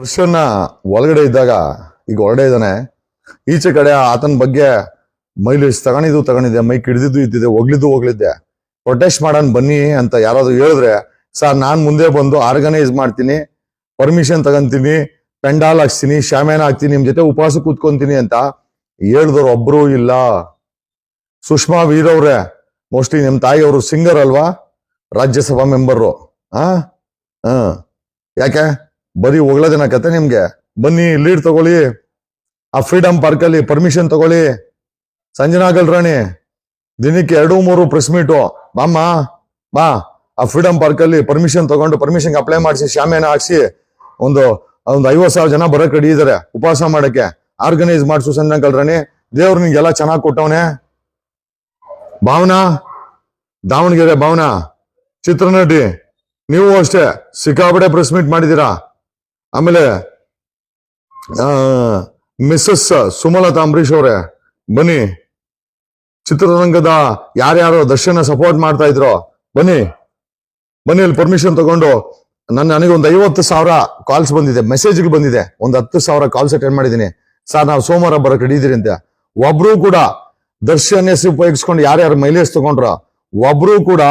ವರ್ಷನ ಒಳಗಡೆ ಇದ್ದಾಗ ಈಗ ಹೊರಡೆ ಇದ್ದಾನೆ. ಈಚೆ ಕಡೆ ಆತನ ಬಗ್ಗೆ ಮೈಲೇಜ್ ತಗೊಂಡಿದ್ದು ತಗೊಂಡಿದ್ದೆ, ಮೈ ಹಿಡಿದಿದ್ದು ಇದ್ದಿದೆ, ಹೋಗ್ಲಿದ್ದು ಹೋಗ್ಲಿದ್ದೆ. ಪ್ರೊಟೆಸ್ಟ್ ಮಾಡೋಣ ಬನ್ನಿ ಅಂತ ಯಾರಾದರೂ ಹೇಳಿದ್ರೆ, ಸರ್, ನಾನು ಮುಂದೆ ಬಂದು ಆರ್ಗನೈಸ್ ಮಾಡ್ತೀನಿ ಪರ್ಮಿಷನ್ ತಗೊಂತೀನಿ, ಪೆಂಡಾಲ್ ಹಾಕ್ತೀನಿ ಶಾಮ್ಯಾನ ಹಾಕ್ತೀನಿ, ನಿಮ್ ಜೊತೆ ಉಪವಾಸ ಕೂತ್ಕೊಂತೀನಿ ಅಂತ ಹೇಳಿದವ್ರು ಒಬ್ರು ಇಲ್ಲ. ಸುಷ್ಮಾ ವೀರವ್ರೆ ಮೋಸ್ಟ್ಲಿ ನಿಮ್ ತಾಯಿಯವರು ಸಿಂಗರ್ ಅಲ್ವಾ? ರಾಜ್ಯಸಭಾ ಮೆಂಬರು ಆ? ಹ. ಯಾಕೆ? ಬರೀ ಹೊಗಳೋದಿನ ಕತೆ ನಿಮ್ಗೆ. ಬನ್ನಿ ಲೀಡ್ ತಗೊಳ್ಳಿ, ಆ ಫ್ರೀಡಮ್ ಪಾರ್ಕ್ ಅಲ್ಲಿ ಪರ್ಮಿಷನ್ ತಗೊಳ್ಳಿ. ಸಂಜನಾ ಗಲ್ರಾಣಿ ದಿನಕ್ಕೆ ಎರಡು, ಮೂರು ಪ್ರೆಸ್ ಮೀಟು ಬಾಮ್ಮ, ಬಾ. ಆ ಫ್ರೀಡಮ್ ಪಾರ್ಕ್ ಅಲ್ಲಿ ಪರ್ಮಿಷನ್ ತಗೊಂಡು ಪರ್ಮಿಷನ್ ಅಪ್ಲೈ ಮಾಡಿಸಿ ಶಾಮಿಯಾನ ಹಾಕ್ಸಿ. ಒಂದು ಒಂದು ಐವತ್ ಸಾವಿರ ಜನ ಬರಕ್ ರೆಡಿ ಇದಾರೆ, ಉಪವಾಸ ಮಾಡಕ್ಕೆ. ಆರ್ಗನೈಸ್ ಮಾಡಿಸು ಸಂಜನಾ ರಾಣಿ. ದೇವ್ರು ನಿಂಗೆಲ್ಲ ಚೆನ್ನಾಗಿ ಕೊಟ್ಟವನೆ. ಭಾವನಾ, ದಾವಣಗೆರೆ ಭಾವನಾ. ಚಿತ್ರನಟಿ, ನೀವು ಅಷ್ಟೇ, ಸಿಕ್ಕಾಪಟ್ಟೆ ಪ್ರೆಸ್ ಮೀಟ್ ಮಾಡಿದ್ದೀರಾ? ಆಮೇಲೆ ಮಿಸ್ಸಸ್ ಸುಮಲತಾ ಅಂಬರೀಶ್ ಅವರೇ, ಬನ್ನಿ. ಚಿತ್ರರಂಗದ ಯಾರ್ಯಾರು ದರ್ಶನ ಸಪೋರ್ಟ್ ಮಾಡ್ತಾ ಇದ್ರು, ಬನ್ನಿ. ಬನ್ನಿ, ಅಲ್ಲಿ ಪರ್ಮಿಷನ್ ತಗೊಂಡು. ನನ್ನ ನನಗೆ ಒಂದು ಐವತ್ತು ಸಾವಿರ ಕಾಲ್ಸ್ ಬಂದಿದೆ ಮೆಸೇಜ್ಗಳು ಬಂದಿದೆ. ಒಂದು ಹತ್ತು ಸಾವಿರ ಕಾಲ್ಸ್ ಅಟೆಂಡ್ ಮಾಡಿದ್ದೀನಿ. ಸರ್, ನಾವು ಸೋಮವಾರ ಬರಕ್ ಹಿಡಿದಿರಿ ಅಂತ. ಒಬ್ರು ಕೂಡ ದರ್ಶನ್ ಹೆಸರು ಉಪಯೋಗಿಸ್ಕೊಂಡು ಯಾರ್ಯಾರು ಮೈಲೇಜ್ ತಗೊಂಡ್ರ, ಒಬ್ರು ಕೂಡ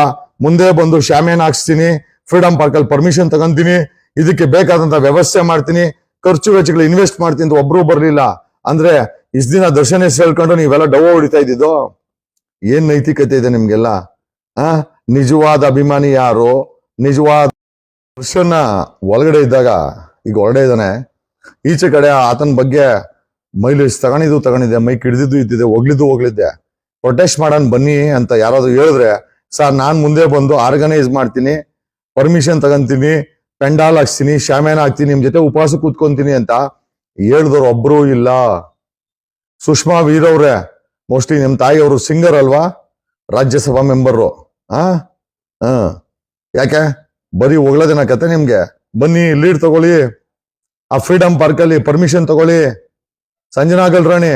ಮುಂದೆ ಬಂದು ಶಾಮಿಯಾನ ಹಾಕ್ಸ್ತೀನಿ ಫ್ರೀಡಮ್ ಪಾರ್ಕಲ್ಲಿ ಪರ್ಮಿಷನ್ ತಗೊಂತೀನಿ. ಇದಕ್ಕೆ ಬೇಕಾದಂತ ವ್ಯವಸ್ಥೆ ಮಾಡ್ತೀನಿ. ಖರ್ಚು ವೆಚ್ಚಗಳು ಇನ್ವೆಸ್ಟ್ ಮಾಡ್ತೀನಿ ಅಂತ ಒಬ್ರು ಬರ್ಲಿಲ್ಲ. ಅಂದ್ರೆ ಇಷ್ಟ ದಿನ ದರ್ಶನ ಹೆಸರು ಹೇಳ್ಕೊಂಡು ನೀವೆಲ್ಲ ಡವ ಹೊಡಿತಾ ಇದ್ದಿದ್ದು? ಏನ್ ನೈತಿಕತೆ ಇದೆ ನಿಮ್ಗೆಲ್ಲ? ಆ? ನಿಜವಾದ ಅಭಿಮಾನಿ ಯಾರು? ನಿಜವಾದ ದರ್ಶನ ಒಳಗಡೆ ಇದ್ದಾಗ ಈಗ ಹೊರಗಡೆ ಇದ್ದಾನೆ. ಈಚೆ ಕಡೆ ಆತನ ಬಗ್ಗೆ ಮೈಲೇಜ್ ತಗೊಂಡಿದ್ದು ತಗೊಂಡಿದ್ದೆ, ಮೈ ಹಿಡಿದಿದ್ದು ಇದ್ದಿದೆ, ಹೋಗ್ಲಿದ್ದು ಹೋಗ್ಲಿದ್ದೆ. ಪ್ರೊಟೆಸ್ಟ್ ಮಾಡೋಣ ಬನ್ನಿ ಅಂತ ಯಾರಾದ್ರೂ ಹೇಳಿದ್ರೆ, ಸರ್, ನಾನು ಮುಂದೆ ಬಂದು ಆರ್ಗನೈಸ್ ಮಾಡ್ತೀನಿ ಪರ್ಮಿಷನ್ ತಗೊಂತೀನಿ ಪೆಂಡಾಲ್ ಹಾಕ್ಸ್ತೀನಿ ಶಾಮ್ಯಾನ ಹಾಕ್ತೀನಿ, ನಿಮ್ ಜೊತೆ ಉಪವಾಸ ಕೂತ್ಕೊಂತೀನಿ ಅಂತ ಹೇಳಿದ್ರು ಒಬ್ರು ಇಲ್ಲ. ಸುಷ್ಮಾ ವೀರವ್ರೆ ಮೋಸ್ಟ್ಲಿ ನಿಮ್ ತಾಯಿಯವರು ಸಿಂಗರ್ ಅಲ್ವಾ? ರಾಜ್ಯಸಭಾ ಮೆಂಬರು ಆ? ಯಾಕೆ? ಬರೀ ಹೊಗಳೋದಿನ ಕತೆ ನಿಮ್ಗೆ? ಬನ್ನಿ, ಲೀಡ್ ತಗೊಳ್ಳಿ. ಆ ಫ್ರೀಡಮ್ ಪಾರ್ಕ್ ಅಲ್ಲಿ ಪರ್ಮಿಷನ್ ತಗೊಳ್ಳಿ. ಸಂಜನಾ ಗಲ್ರಾಣಿ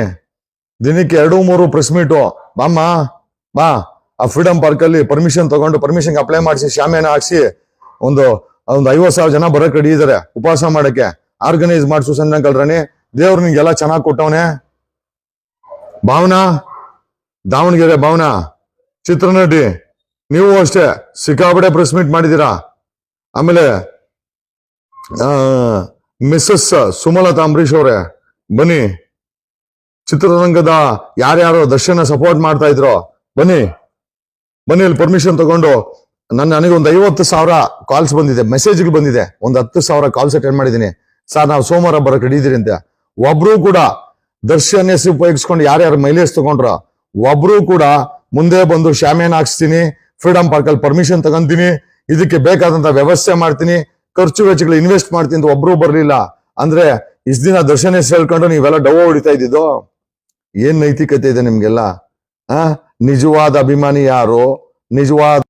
ದಿನಕ್ಕೆ ಎರಡು, ಮೂರು ಪ್ರೆಸ್ ಮೀಟು ಮಾಮ್ಮ ಬಾ. ಆ ಫ್ರೀಡಮ್ ಪಾರ್ಕ್ ಅಲ್ಲಿ ಪರ್ಮಿಷನ್ ತಗೊಂಡು ಪರ್ಮಿಷನ್ಗೆ ಅಪ್ಲೈ ಮಾಡಿಸಿ ಶ್ಯಾಮ್ಯಾನ ಹಾಕ್ಸಿ, ಒಂದು ಒಂದು ಐವತ್ ಸಾವಿರ ಜನ ಬರಕ್ ರೆಡಿ ಇದಾರೆ. ಉಪವಾಸ ಮಾಡಕ್ಕೆ. ಆರ್ಗನೈಸ್ ಮಾಡಿಸು ಸಂಜನಾ ಗಲ್ರಾಣಿ ದೇವ್ರು ನಿಂಗೆಲ್ಲ ಚೆನ್ನಾಗಿ ಕೊಟ್ಟವನೆ. ಭಾವನಾ? ದಾವಣಗೆರೆ ಭಾವನಾ? ಚಿತ್ರನಟಿ? ನೀವು ಅಷ್ಟೇ. ಸಿಕ್ಕಾಪಟ್ಟೆ ಪ್ರೆಸ್ ಮೀಟ್ ಮಾಡಿದ್ದೀರಾ? ಆಮೇಲೆ ಮಿಸ್ಸಸ್ ಸುಮಲತಾ ಅಂಬರೀಶ್ ಅವರೇ, ಬನ್ನಿ. ಚಿತ್ರರಂಗದ ಯಾರ್ಯಾರು ದರ್ಶನ ಸಪೋರ್ಟ್ ಮಾಡ್ತಾ ಇದ್ರೋ, ಬನ್ನಿ. ಬನ್ನಿ ಇಲ್ಲಿ ಪರ್ಮಿಷನ್ ತಗೊಂಡು ನನ್ನ ನನಗೆ ಒಂದು ಐವತ್ತು ಸಾವಿರ ಕಾಲ್ಸ್ ಬಂದಿದೆ ಮೆಸೇಜ್ಗಳು ಬಂದಿದೆ. ಒಂದು ಹತ್ತು ಸಾವಿರ ಕಾಲ್ಸ್ ಅಟೆಂಡ್ ಮಾಡಿದ್ದೀನಿ. ಸರ್ ನಾವು ಸೋಮವಾರ ಬರಕ್ ರೆಡಿ ಅಂತ. ಒಬ್ರು ಕೂಡ ದರ್ಶನ್ ಎಸ್ ಉಪಯೋಗಿಸ್ಕೊಂಡು ಯಾರ್ಯಾರು ಮೈಲೇಜ್ ತಗೊಂಡ್ರ, ಒಬ್ರು ಕೂಡ ಮುಂದೆ ಬಂದು ಶಾಮಿಯಾನ ಹಾಕ್ಸ್ತೀನಿ ಫ್ರೀಡಮ್ ಪಾರ್ಕ್ ಅಲ್ಲಿ ಪರ್ಮಿಷನ್ ತಗೊಂತೀನಿ, ಇದಕ್ಕೆ ಬೇಕಾದಂತ ವ್ಯವಸ್ಥೆ ಮಾಡ್ತೀನಿ, ಖರ್ಚು ವೆಚ್ಚಗಳು ಇನ್ವೆಸ್ಟ್ ಮಾಡ್ತೀನಿ ಅಂತ ಒಬ್ರು ಬರ್ಲಿಲ್ಲ. ಅಂದ್ರೆ, ಇಷ್ಟ ದಿನ ದರ್ಶನ ಹೆಸರು ಹೇಳ್ಕೊಂಡು ನೀವೆಲ್ಲ ಡವ ಹೊಡಿತಾ ಇದ್ದಿದ್ದು? ಏನ್ ನೈತಿಕತೆ ಇದೆ ನಿಮ್ಗೆಲ್ಲ? ಆ? ನಿಜವಾದ ಅಭಿಮಾನಿ ಯಾರು? ನಿಜವಾದ